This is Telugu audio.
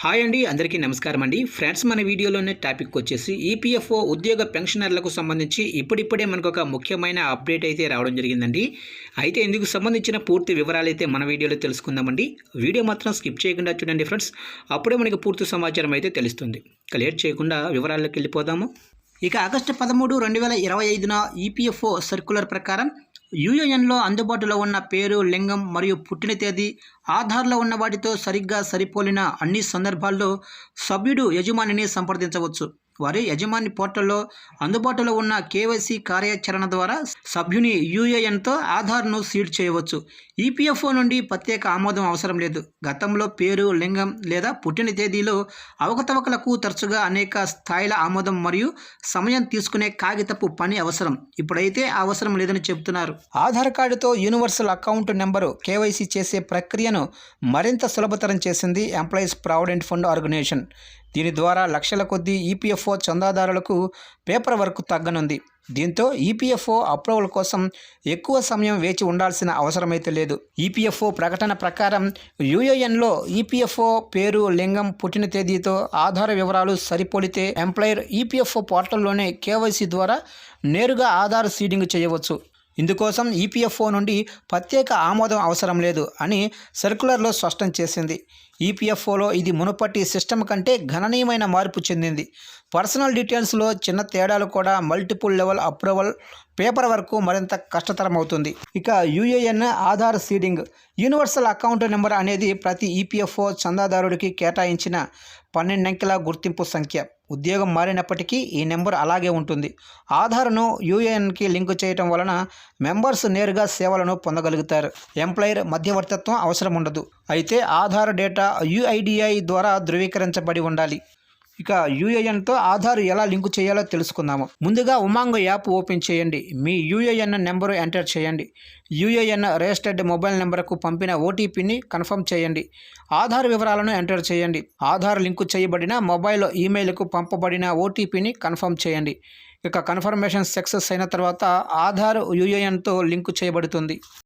హాయ్ అండి అందరికీ నమస్కారం అండి. ఫ్రెండ్స్ మన వీడియోలోనే టాపిక్ వచ్చేసి ఈపీఎఫ్ఓ ఉద్యోగ పెన్షనర్లకు సంబంధించి ఇప్పుడిప్పుడే మనకు ఒక ముఖ్యమైన అప్డేట్ అయితే రావడం జరిగిందండి. అయితే ఇందుకు సంబంధించిన పూర్తి వివరాలు అయితే మన వీడియోలో తెలుసుకుందామండి. వీడియో మాత్రం స్కిప్ చేయకుండా చూడండి ఫ్రెండ్స్. అప్పుడే మనకి పూర్తి సమాచారం అయితే తెలుస్తుంది. ఇక లేట్ చేయకుండా వివరాల్లోకి వెళ్ళిపోదాము. ఇక ఆగస్టు పదమూడు రెండు వేల ఇరవై ఐదున ఈపీఎఫ్ఓ సర్క్యులర్ ప్రకారం యూఏఎన్లో అందుబాటులో ఉన్న పేరు లింగం మరియు పుట్టిన తేదీ ఆధార్లో ఉన్న వాటితో సరిగ్గా సరిపోలిన అన్ని సందర్భాల్లో సభ్యుడు యజమానిని సంప్రదించవచ్చు. వారి యజమాని పోర్టల్లో అందుబాటులో ఉన్న కేవైసీ కార్యాచరణ ద్వారా సభ్యుని యూఏఎన్తో ఆధార్ను సీడ్ చేయవచ్చు. ఈపీఎఫ్ఓ నుండి ప్రత్యేక ఆమోదం అవసరం లేదు. గతంలో పేరు లింగం లేదా పుట్టిన తేదీలో అవకతవకలకు తరచుగా అనేక స్థాయిల ఆమోదం మరియు సమయం తీసుకునే కాగితపు పని అవసరం. ఇప్పుడైతే అవసరం లేదని చెబుతున్నారు. ఆధార్ కార్డుతో యూనివర్సల్ అకౌంట్ నెంబరు కేవైసీ చేసే ప్రక్రియను మరింత సులభతరం చేసింది ఎంప్లాయీస్ ప్రావిడెంట్ ఫండ్ ఆర్గనైజేషన్. దీని ద్వారా లక్షల కొద్దీ ఈపీఎఫ్ఓ చందాదారులకు పేపర్ వర్క్ తగ్గనుంది. దీంతో ఈపీఎఫ్ఓ అప్రూవల్ కోసం ఎక్కువ సమయం వేచి ఉండాల్సిన అవసరమైతే లేదు. ఈపీఎఫ్ఓ ప్రకటన ప్రకారం యూఏఎన్లో ఈపీఎఫ్ఓ పేరు లింగం పుట్టిన తేదీతో ఆధార వివరాలు సరిపోలితే ఎంప్లాయర్ ఈపీఎఫ్ఓ పోర్టల్లోనే కేవైసీ ద్వారా నేరుగా ఆధార్ సీడింగ్ చేయవచ్చు. ఇందుకోసం ఈపీఎఫ్ఓ నుండి ప్రత్యేక ఆమోదం అవసరం లేదు అని సర్క్యులర్లో స్పష్టం చేసింది. ఈపీఎఫ్ఓలో ఇది మునుపటి సిస్టమ్ కంటే గణనీయమైన మార్పు చెందింది. పర్సనల్ డీటెయిల్స్లో చిన్న తేడాలు కూడా మల్టిపుల్ లెవెల్ అప్రూవల్ పేపర్ వరకు మరింత కష్టతరం అవుతుంది ఇక UAN Aadhaar seeding universal account number అనేది ప్రతి ఈపీఎఫ్ఓ చందాదారుడికి కేటాయించిన పన్నెండంకెల గుర్తింపు సంఖ్య. ఉద్యోగం మారినప్పటికీ ఈ నెంబర్ అలాగే ఉంటుంది. ఆధార్ను యూఏఎన్కి లింకు చేయటం వలన మెంబర్స్ నేరుగా సేవలను పొందగలుగుతారు. ఎంప్లాయర్ మధ్యవర్తిత్వం అవసరం ఉండదు అయితే ఆధార్ డేటా యుఐడిఐ ద్వారా ధృవీకరించబడి ఉండాలి. ఇక యూఏఎన్తో ఆధార్ ఎలా లింకు చేయాలో తెలుసుకుందాము. ముందుగా ఉమాంగ్ యాప్ ఓపెన్ చేయండి. మీ యూఏఎన్ నెంబరు ఎంటర్ చేయండి. యూఏఎన్ రిజిస్టర్డ్ మొబైల్ నెంబర్కు పంపిన ఓటీపీని కన్ఫర్మ్ చేయండి. ఆధార్ వివరాలను ఎంటర్ చేయండి. ఆధార్ లింకు చేయబడిన మొబైల్ ఈమెయిల్కు పంపబడిన ఓటీపీని కన్ఫర్మ్ చేయండి. ఇక కన్ఫర్మేషన్ సక్సెస్ అయిన తర్వాత ఆధార్ యూఏఎన్తో లింకు చేయబడుతుంది.